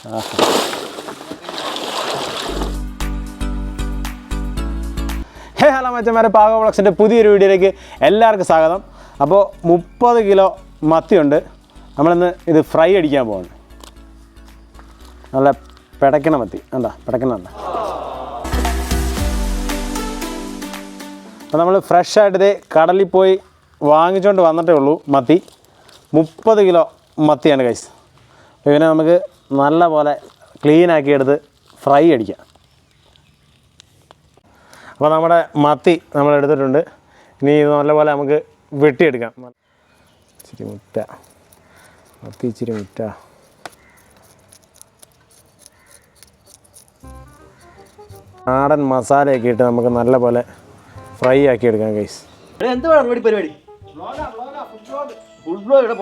ഹേ hello മച്ചന്മാരെ പാക വ്ളോഗ്സിന്റെ പുതിയൊരു വീഡിയോയിലേക്ക് എല്ലാവർക്കും സ്വാഗതം. അപ്പോൾ മുപ്പത് കിലോ മത്തിയുണ്ട്. നമ്മളിന്ന് ഇത് ഫ്രൈ അടിക്കാൻ പോകുന്നു നല്ല പിടയ്ക്കണ മത്തി. എന്താ പിടയ്ക്കണ എന്താ അപ്പോൾ നമ്മൾ ഫ്രഷ് ആയിട്ട് ഇതേ കടലിൽ പോയി വാങ്ങിച്ചുകൊണ്ട് വന്നിട്ടേ ഉള്ളൂ മത്തി. മുപ്പത് കിലോ മത്തിയാണ് കൈസ് ഇവനെ നമുക്ക് നല്ല പോലെ ക്ലീൻ ആക്കി എടുത്ത് ഫ്രൈ അടിക്കാം അപ്പോൾ നമ്മുടെ മത്തി നമ്മൾ എടുത്തിട്ടുണ്ട്. ഇനി ഇത് നല്ലപോലെ നമുക്ക് വെട്ടിയെടുക്കാം. ഇച്ചിരി മുറ്റ മത്തി ഇച്ചിരി മുറ്റ നാടൻ മസാലയൊക്കെ ഇട്ട് നമുക്ക് നല്ലപോലെ ഫ്രൈ ആക്കി എടുക്കാം കൈസ് എന്ത് വേണം പരിപാടി? പരിപാടി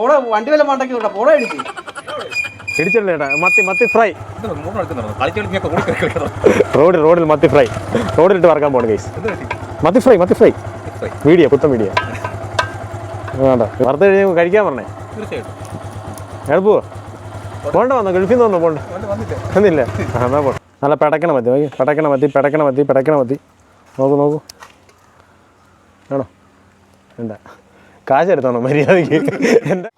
പോടാ വണ്ടി വല്ല മണ്ടക്കി വിടാ പോടാ എനിക്ക് ഇടിച്ചിട്ടില്ല ചേട്ടാ. മത്തി മത്തി ഫ്രൈ റോഡിൽ റോഡിൽ മത്തി ഫ്രൈ റോഡിലിട്ട് വറക്കാൻ പോകണം കേസ് മത്തി ഫ്രൈ മത്തി ഫ്രൈ വീഡിയോ പുത്തൻ വീഡിയോ വേണ്ട. വറുത്ത് കഴിഞ്ഞ് കഴിക്കാൻ പറഞ്ഞേ. എളുപ്പോ പോണ്ട വന്നോ. ഗൾഫിൽ നിന്ന് വന്നോ പോണ്ട. വന്നില്ല? എന്നാ പോ നല്ല പെടക്കണ മതി നോക്കി. പെടക്കണ മതി പെടക്കണ മതി പെടക്കണ മതി നോക്കൂ നോക്കൂ. ആണോ എന്താ കാശെടുത്താണോ മര്യാദയ്ക്ക്. എന്റെ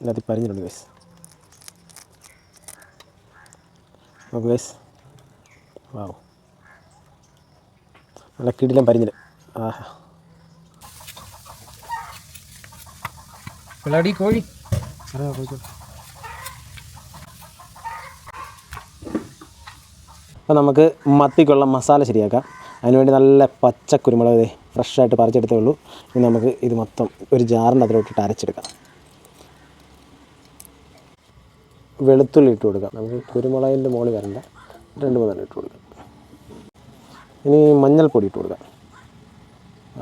ഇതിനകത്ത് പറഞ്ഞിട്ടുണ്ട് ഗൈസ് നോക്കൂ ഗൈസ് വാവ് നല്ല കിടിലം പരിഞ്ഞിൽ ആഹാ പിള്ളാടി കോഴി അപ്പോൾ നമുക്ക് മത്തിക്കുള്ള മസാല ശരിയാക്കാം. അതിനുവേണ്ടി നല്ല പച്ച കുരുമുളക് ഫ്രഷായിട്ട് പറിച്ചെടുത്തേ ഉള്ളൂ. ഇനി നമുക്ക് ഇത് മൊത്തം ഒരു ജാറിന്റെ അതിലോട്ടിട്ട് അരച്ചെടുക്കാം. വെളുത്തുള്ളി ഇട്ട് കൊടുക്കാം. നമുക്ക് കുരുമുളകിന്റെ മോളി വരണ്ട. രണ്ട് മൂന്നെണ്ണം ഇട്ട് കൊടുക്കാം. ഇനി മഞ്ഞൾപ്പൊടി ഇട്ട് കൊടുക്കാം.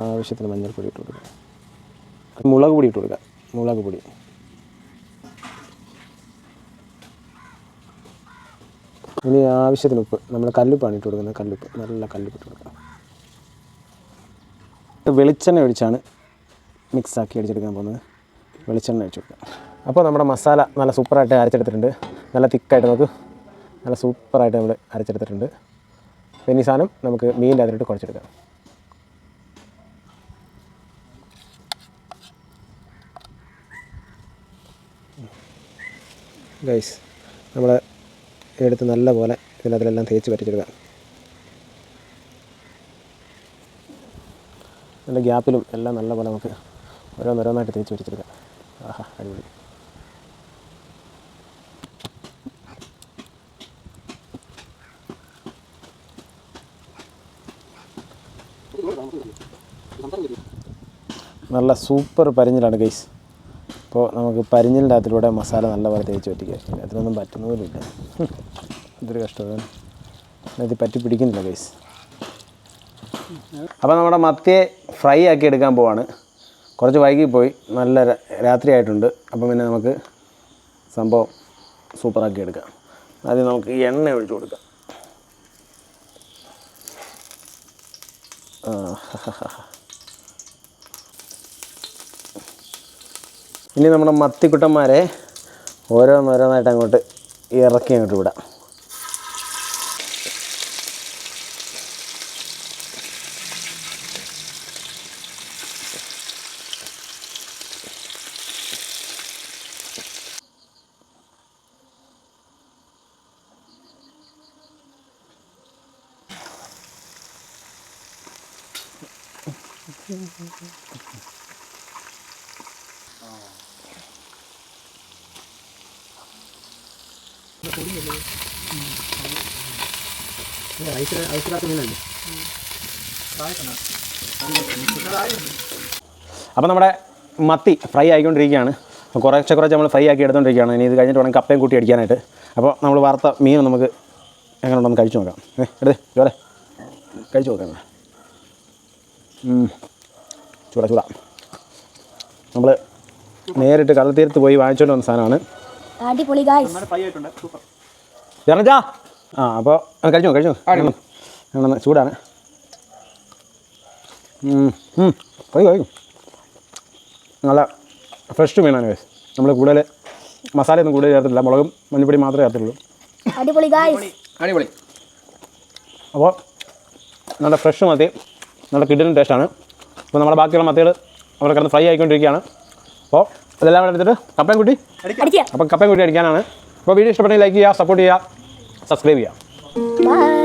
ആവശ്യത്തിന് മഞ്ഞൾപ്പൊടി ഇട്ട് കൊടുക്കാം. മുളക് പൊടി ഇട്ട് കൊടുക്കാം. മുളക് പൊടി. ഇനി ആവശ്യത്തിന് ഉപ്പ്. നമ്മൾ കല്ലുപ്പാണ് ഇട്ട് കൊടുക്കുന്നത്. കല്ലുപ്പ്. നല്ല കല്ലുപ്പ് ഇട്ട് കൊടുക്കാം. വെളിച്ചെണ്ണ ഒഴിച്ചാണ് മിക്സാക്കി അടിച്ചെടുക്കാൻ പോകുന്നത്. വെളിച്ചെണ്ണ ഒഴിച്ചു കൊടുക്കാം. അപ്പോൾ നമ്മുടെ മസാല നല്ല സൂപ്പറായിട്ട് അരച്ചെടുത്തിട്ടുണ്ട്. നല്ല തിക്കായിട്ട് നമുക്ക് നല്ല സൂപ്പറായിട്ട് നമ്മൾ അരച്ചെടുത്തിട്ടുണ്ട്. പിന്നെ ഈ സാധനം നമുക്ക് മീനിന്റെ അതിലിട്ട് കുഴച്ചെടുക്കാം. ഗൈസ് നമ്മൾ എടുത്ത് നല്ല പോലെ ഇതിനകത്തിലെല്ലാം തേച്ച് പറ്റിച്ചെടുക്കാം. നല്ല ഗ്യാപ്പിലും എല്ലാം നല്ല പോലെ നമുക്ക് ഓരോന്നോരോന്നായിട്ട് തേച്ച് പറ്റിച്ചെടുക്കാം. ആഹാ അടിപൊളി. നല്ല സൂപ്പർ പരിഞ്ഞിലാണ് ഗൈസ് അപ്പോൾ നമുക്ക് പരിഞ്ഞിലിന്റെ അകത്തിലൂടെ മസാല നല്ലപോലെ തേച്ച് പറ്റിക്കാം അതിനൊന്നും പറ്റുന്ന പോലും ഇല്ല. ഇതൊരു കഷ്ടമാണ് ഇത് പറ്റി പിടിക്കുന്നില്ല ഗൈസ് അപ്പോൾ നമ്മുടെ മത്തിയെ ഫ്രൈ ആക്കി എടുക്കാൻ പോവാണ്. കുറച്ച് വൈകി പോയി. നല്ല രാത്രി ആയിട്ടുണ്ട്. അപ്പം പിന്നെ നമുക്ക് സംഭവം സൂപ്പറാക്കി എടുക്കാം. ആദ്യം നമുക്ക് എണ്ണ ഒഴിച്ചു കൊടുക്കാം. ഇനി നമ്മുടെ മത്തിക്കുട്ടന്മാരെ ഓരോന്നോരോന്നായിട്ട് അങ്ങോട്ട് ഇറക്കി അങ്ങോട്ട് വിടാം. അപ്പോൾ നമ്മുടെ മത്തി ഫ്രൈ ആയിക്കൊണ്ടിരിക്കുകയാണ്. അപ്പോൾ കുറച്ച് കുറച്ച് നമ്മൾ ഫ്രൈ ആക്കി എടുത്തുകൊണ്ടിരിക്കുകയാണ് ഇനി ഇത് കഴിഞ്ഞിട്ട് വേണം കപ്പയും കൂട്ടി അടിക്കാനായിട്ട്. അപ്പോൾ നമ്മൾ വറുത്ത മീൻ നമുക്ക് എങ്ങനെ ഉണ്ടെന്ന് കഴിച്ചു നോക്കാം. ഏ എടുത്ത് കഴിച്ചു നോക്കാം. ചൂടാ ചൂടാ. നമ്മൾ നേരിട്ട് കടൽത്തീരത്ത് പോയി വാങ്ങിച്ചുകൊണ്ട് വന്ന സാധനമാണ്. അടിപൊളി ജനജാ ആ അപ്പോൾ കഴിച്ചു കഴിച്ചു ഞങ്ങളൊന്ന് ചൂടാണ്. കഴിക്കും നല്ല ഫ്രഷ് മീനാണ് വേസ് നമ്മൾ കൂടുതൽ മസാലയൊന്നും കൂടുതൽ ചേർത്തില്ല മുളകും മഞ്ഞപ്പൊടി മാത്രമേ ചേർത്തിട്ടുള്ളൂ. അടിപൊളി ഗായ്സ് അടിപൊളി അപ്പോൾ നല്ല ഫ്രഷ് മതി. നല്ല കിഡിലും ടേസ്റ്റാണ് അപ്പോൾ നമ്മുടെ ബാക്കിയുള്ള മത്തികൾ അവിടെ കിടന്ന് ഫ്രൈ ആയിക്കൊണ്ടിരിക്കുകയാണ്. അപ്പോൾ അതെല്ലാം കൂടെ എടുത്തിട്ട് കപ്പയും കുട്ടി അപ്പം കപ്പയും കുട്ടി അടിക്കാനാണ്. അപ്പോൾ വീഡിയോ ഇഷ്ടപ്പെട്ടെങ്കിൽ ലൈക്ക് ചെയ്യുക സപ്പോർട്ട് ചെയ്യുക സബ്സ്ക്രൈബ് ചെയ്യുക.